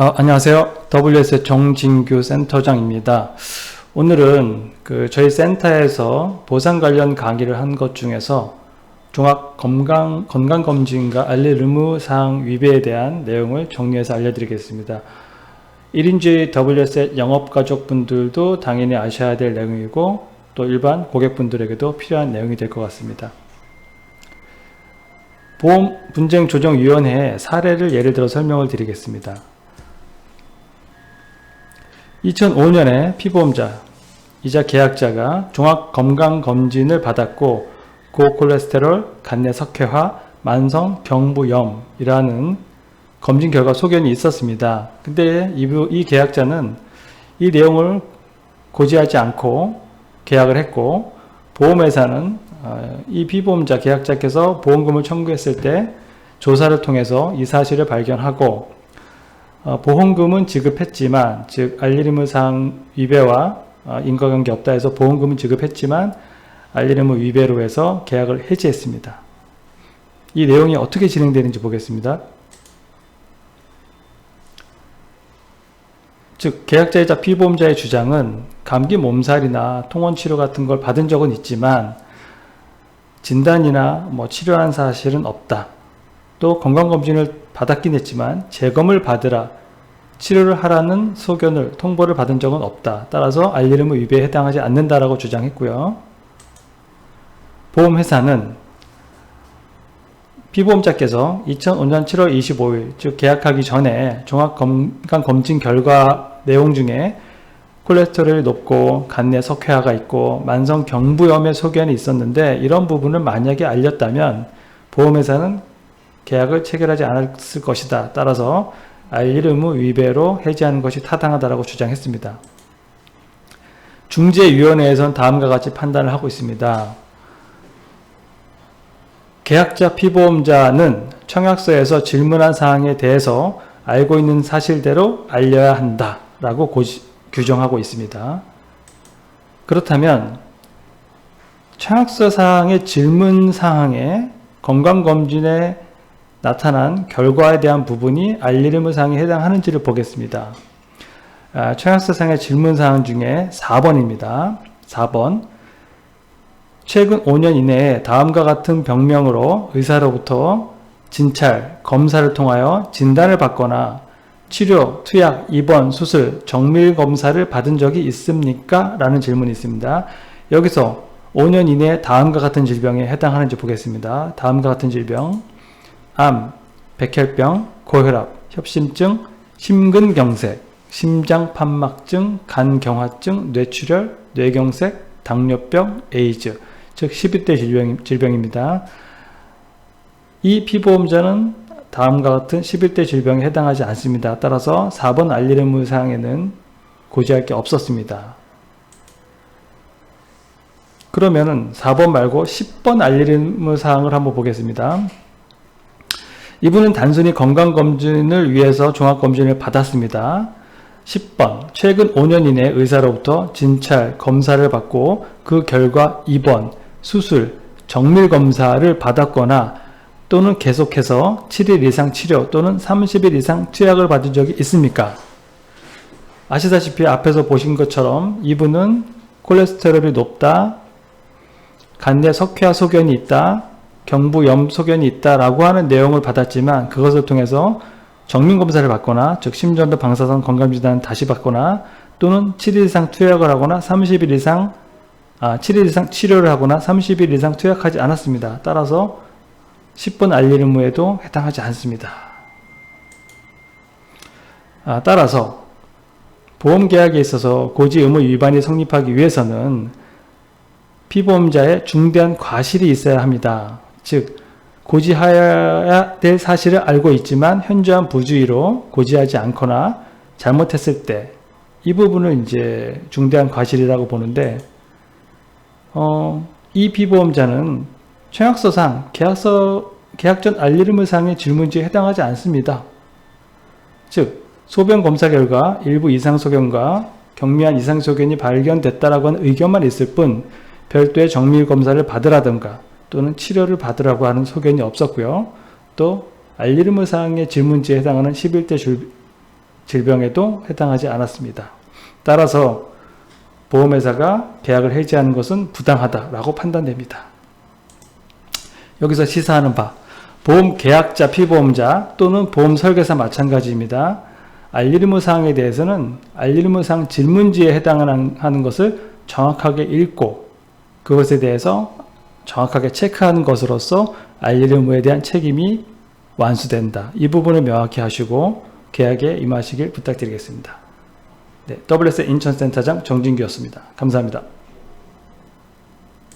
어, 안녕하세요. WS 정진규 센터장입니다. 오늘은 그 저희 센터에서 보상 관련 강의를 한 것 중에서 종합 건강, 건강 검진과 알릴 의무 사항 위배에 대한 내용을 정리해서 알려드리겠습니다. 1인주의 WS 영업 가족분들도 당연히 아셔야 될 내용이고 또 일반 고객분들에게도 필요한 내용이 될 것 같습니다. 보험 분쟁 조정 위원회의 사례를 예를 들어 설명을 드리겠습니다. 2005년에 피보험자 이자 계약자가 종합 건강 검진을 받았고 고콜레스테롤, 간내 석회화, 만성 경부염이라는 검진 결과 소견이 있었습니다. 근데 이, 이 계약자는 이 내용을 고지하지 않고 계약을 했고 보험회사는 어, 이 피보험자 계약자께서 보험금을 청구했을 때 조사를 통해서 이 사실을 발견하고 어, 보험금은 지급했지만 즉 알리르무상 위배와 어, 인과관계 없다 해서 보험금은 지급했지만 알리르무 위배로 해서 계약을 해지했습니다. 이 내용이 어떻게 진행되는지 보겠습니다. 즉 계약자이자 피보험자의 주장은 감기 몸살이나 통원 치료 같은 걸 받은 적은 있지만 진단이나 뭐 치료한 사실은 없다. 또 건강검진을 받았긴 했지만 재검을 받으라 치료를 하라는 소견을 통보를 받은 적은 없다. 따라서 알리르무 위배에 해당하지 않는다라고 주장했고요. 보험회사는 피보험자께서 2005년 7월 25일 즉 계약하기 전에 종합건강검진 결과 내용 중에 콜레스테롤이 높고 간내 석회화가 있고 만성 경부염의 소견이 있었는데 이런 부분을 만약에 알렸다면 보험회사는 계약을 체결하지 않았을 것이다. 따라서 알릴 의무 위배로 해지하는 것이 타당하다고 주장했습니다. 중재위원회에서는 다음과 같이 판단을 하고 있습니다. 계약자 피보험자는 청약서에서 질문한 사항에 대해서 알고 있는 사실대로 알려야 한다라고 고지, 규정하고 있습니다. 그렇다면 청약서 사항의 질문 사항에 건강검진에 나타난 결과에 대한 부분이 알리르무상에 해당하는지를 보겠습니다. 아, 청약서상의 질문사항 중에 4번입니다. 4번 최근 5년 이내에 다음과 같은 병명으로 의사로부터 진찰, 검사를 통하여 진단을 받거나 치료, 투약, 입원, 수술, 정밀 검사를 받은 적이 있습니까? 라는 질문이 있습니다. 여기서 5년 이내에 다음과 같은 질병에 해당하는지 보겠습니다. 다음과 같은 질병. 암, 백혈병, 고혈압, 협심증, 심근경색, 심장판막증, 간경화증, 뇌출혈, 뇌경색, 당뇨병, 에이즈, 즉 11대 질병, 질병입니다. 이 피보험자는 다음과 같은 11대 질병에 해당하지 않습니다. 따라서 4번 알리르무 사항에는 고지할 게 없었습니다. 그러면은 4번 말고 10번 알리르무 사항을 한번 보겠습니다. 이분은 단순히 건강검진을 위해서 종합검진을 받았습니다. 10번. 최근 5년 이내 의사로부터 진찰, 검사를 받고 그 결과 입원, 수술, 정밀 검사를 받았거나 또는 계속해서 7일 이상 치료 또는 30일 이상 투약을 받은 적이 있습니까? 아시다시피 앞에서 보신 것처럼 이분은 콜레스테롤이 높다, 간내 석회화 소견이 있다, 경부 염 소견이 있다라고 하는 내용을 받았지만 그것을 통해서 정밀검사를 받거나 즉 심전도 방사선 건강진단을 다시 받거나 또는 7일 이상 투약을 하거나 30일 이상 아, 7일 이상 치료를 하거나 30일 이상 투약하지 않았습니다. 따라서 10번 알릴 의무에도 해당하지 않습니다. 아, 따라서 보험 계약에 있어서 고지 의무 위반이 성립하기 위해서는 피보험자의 중대한 과실이 있어야 합니다. 즉 고지해야 될 사실을 알고 있지만 현저한 부주의로 고지하지 않거나 잘못했을 때 이 부분을 이제 중대한 과실이라고 보는데 어, 이 피보험자는 청약서상 계약서 계약 전 알리르무상의 질문지에 해당하지 않습니다. 즉 소변 검사 결과 일부 이상 소견과 경미한 이상 소견이 발견됐다라고 하는 의견만 있을 뿐 별도의 정밀 검사를 받으라든가 또는 치료를 받으라고 하는 소견이 없었고요. 또 알리르무 사항의 질문지에 해당하는 11대 질병에도 해당하지 않았습니다. 따라서 보험회사가 계약을 해지하는 것은 부당하다라고 판단됩니다. 여기서 시사하는 바 보험 계약자 피보험자 또는 보험 설계사 마찬가지입니다. 알리르무 사항에 대해서는 알리르무 사항 질문지에 해당하는 것을 정확하게 읽고 그것에 대해서 정확하게 체크하는 것으로서 알리르무에 대한 책임이 완수된다. 이 부분을 명확히 하시고 계약에 임하시길 부탁드리겠습니다. 네, WS 인천센터장 정진규였습니다. 감사합니다.